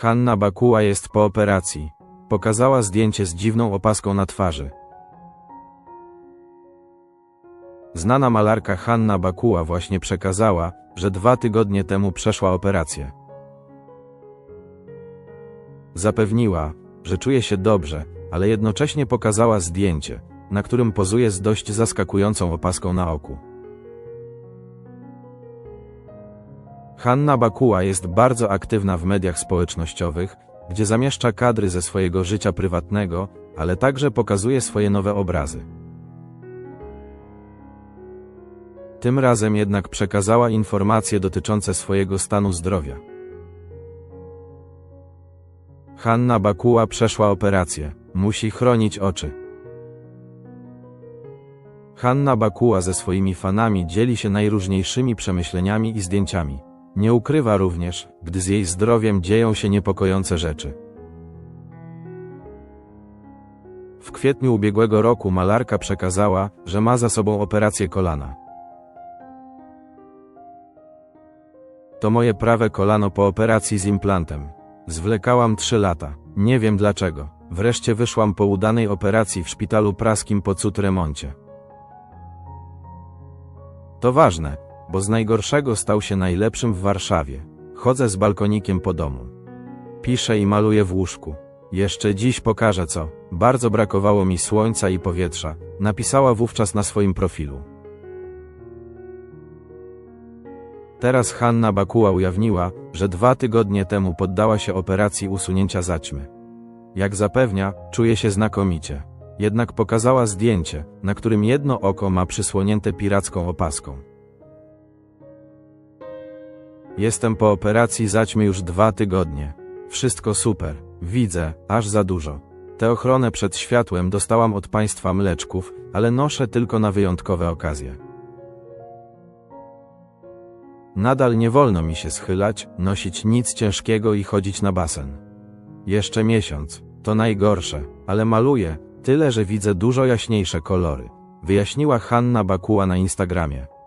Hanna Bakuła jest po operacji. Pokazała zdjęcie z dziwną opaską na twarzy. Znana malarka Hanna Bakuła właśnie przekazała, że dwa tygodnie temu przeszła operację. Zapewniła, że czuje się dobrze, ale jednocześnie pokazała zdjęcie, na którym pozuje z dość zaskakującą opaską na oku. Hanna Bakuła jest bardzo aktywna w mediach społecznościowych, gdzie zamieszcza kadry ze swojego życia prywatnego, ale także pokazuje swoje nowe obrazy. Tym razem jednak przekazała informacje dotyczące swojego stanu zdrowia. Hanna Bakuła przeszła operację, musi chronić oczy. Hanna Bakuła ze swoimi fanami dzieli się najróżniejszymi przemyśleniami i zdjęciami. Nie ukrywa również, gdy z jej zdrowiem dzieją się niepokojące rzeczy. W kwietniu ubiegłego roku malarka przekazała, że ma za sobą operację kolana. To moje prawe kolano po operacji z implantem. Zwlekałam trzy lata. Nie wiem dlaczego. Wreszcie wyszłam po udanej operacji w szpitalu praskim po cud remoncie. To ważne, bo z najgorszego stał się najlepszym w Warszawie. Chodzę z balkonikiem po domu. Piszę i maluję w łóżku. Jeszcze dziś pokażę co. Bardzo brakowało mi słońca i powietrza, napisała wówczas na swoim profilu. Teraz Hanna Bakuła ujawniła, że dwa tygodnie temu poddała się operacji usunięcia zaćmy. Jak zapewnia, czuje się znakomicie. Jednak pokazała zdjęcie, na którym jedno oko ma przysłonięte piracką opaską. Jestem po operacji zaćmy już dwa tygodnie. Wszystko super. Widzę, aż za dużo. Tę ochronę przed światłem dostałam od państwa mleczków, ale noszę tylko na wyjątkowe okazje. Nadal nie wolno mi się schylać, nosić nic ciężkiego i chodzić na basen. Jeszcze miesiąc, to najgorsze, ale maluję, tyle że widzę dużo jaśniejsze kolory, wyjaśniła Hanna Bakuła na Instagramie.